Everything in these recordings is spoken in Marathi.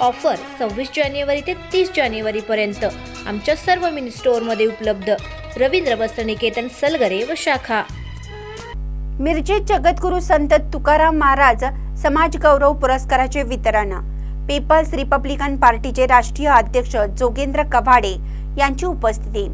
ऑफर सव्वीस जानेवारी ते तीस जानेवारीपर्यंत आमच्या सर्व मिनी स्टोअरमध्ये उपलब्ध. रवींद्र वस्त्रनिकेतन सलगरे व शाखा. मिरजेत जगद्गुरू संत तुकाराम महाराज समाज गौरव पुरस्काराचे वितरण. पीपल्स रिपब्लिकन पार्टीचे राष्ट्रीय अध्यक्ष जोगेंद्र कभाडे यांची उपस्थिती.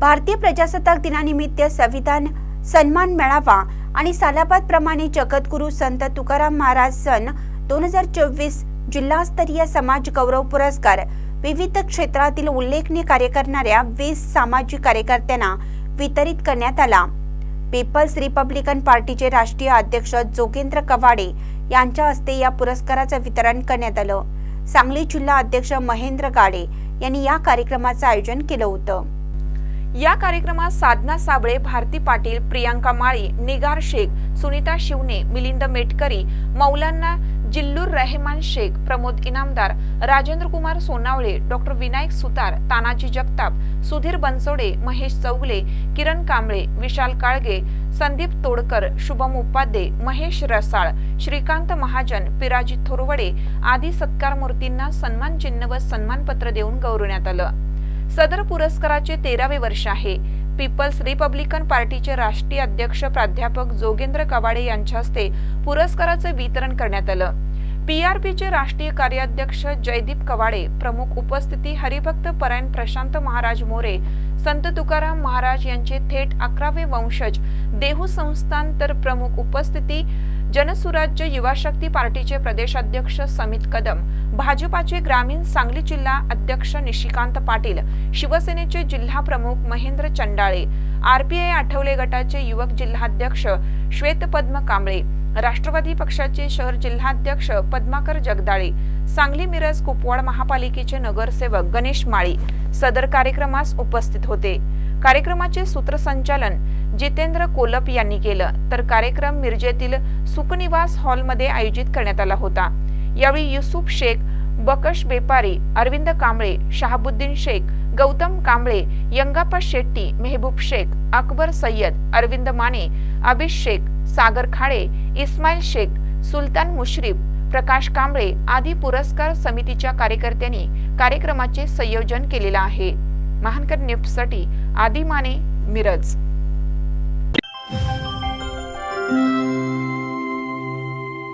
भारतीय प्रजासत्ताक दिनानिमित्त संविधान सन्मान मेळावा आणि सालाबाद प्रमाणे जगद्गुरु संत तुकाराम महाराज सन दोन हजार चोवीस जिल्हास्तरीय समाज गौरव पुरस्कार. विविध क्षेत्रातील उल्लेखनीय कार्य करणाऱ्या वीस सामाजिक कार्यकर्त्यांना वितरित करण्यात आला. पीपल्स रिपब्लिकन पार्टीचे राष्ट्रीय अध्यक्ष जोगेंद्र कवाडे यांच्या हस्ते या पुरस्काराचं वितरण करण्यात आलं. सांगली जिल्हा अध्यक्ष महेंद्र गाडे यांनी या कार्यक्रमाचं आयोजन केलं होतं. या कार्यक्रमात साधना साबळे भारती पाटील प्रियांका माळी निगार शेख सुनीता शिवने मिलिंद मेटकरी मौलांना जिल्लूर रहमान शेख प्रमोद इनामदार राजेंद्र कुमार सोनावळे डॉक्टर विनायक सुतार तानाजी जगताप सुधीर बनसोडे महेश चौगले किरण कांबळे विशाल काळगे संदीप तोडकर शुभम उपाध्ये महेश रसाळ श्रीकांत महाजन पिराजी थोरवडे आदी सत्कार मूर्तींना सन्मान चिन्ह व सन्मानपत्र देऊन गौरवण्यात आलं. सदर पुरस्काराचे तेरावे वर्ष आहे. पीपल्स रिपब्लिकन पार्टीचे राष्ट्रीय अध्यक्ष प्राध्यापक जोगेंद्र कवाडे यांच्या हस्ते पुरस्काराचं वितरण करण्यात आलं. पीआरपीचे राष्ट्रीय कार्याध्यक्ष जयदीप कवाडे प्रमुख उपस्थिती हरिभक्त परायण प्रशांत महाराज मोरे संत तुकाराम महाराज यांचे थेट अकरावे वंशज देहू संस्थान तर प्रमुख उपस्थिती जनसुराज्य युवा शक्ती पार्टीचे प्रदेशाध्यक्ष समित कदम भाजपाचे ग्रामीण सांगली जिल्हा अध्यक्ष निशिकांत पाटील शिवसेनेचे जिल्हा प्रमुख महेंद्र चंडाळे आरपीआय आठवले गटाचे युवक जिल्हाध्यक्ष श्वेतपद्म कांबळे राष्ट्रवादी पक्षाचे शहर जिल्हाध्यक्ष पद्माकर जगदाळे सांगली मिरज कुपवाड महापालिकेचे नगरसेवक गणेश माळी सदर कार्यक्रमास उपस्थित होते. कार्यक्रमाचे सूत्रसंचालन जितेंद्र कोलप यांनी केलं. तर कार्यक्रम मिरजेतील सुखनिवास हॉलमध्ये आयोजित करण्यात आला होता. यावेळी युसुफ शेख बकश बेपारी अरविंद कांबळे शहाबुद्दीन शेख गौतम कांबळे यंगाप्पा शेट्टी मेहबूब शेख अकबर सय्यद अरविंद माने अभिष शेख सागर खाडे इस्माईल शेख सुलतान मुश्रीफ प्रकाश कांबळे आदी पुरस्कार समितीच्या कार्यकर्त्यांनी कार्यक्रमाचे संयोजन केलेलं आहे. महानकर न्यूजसाठी आदिमाने मिरज.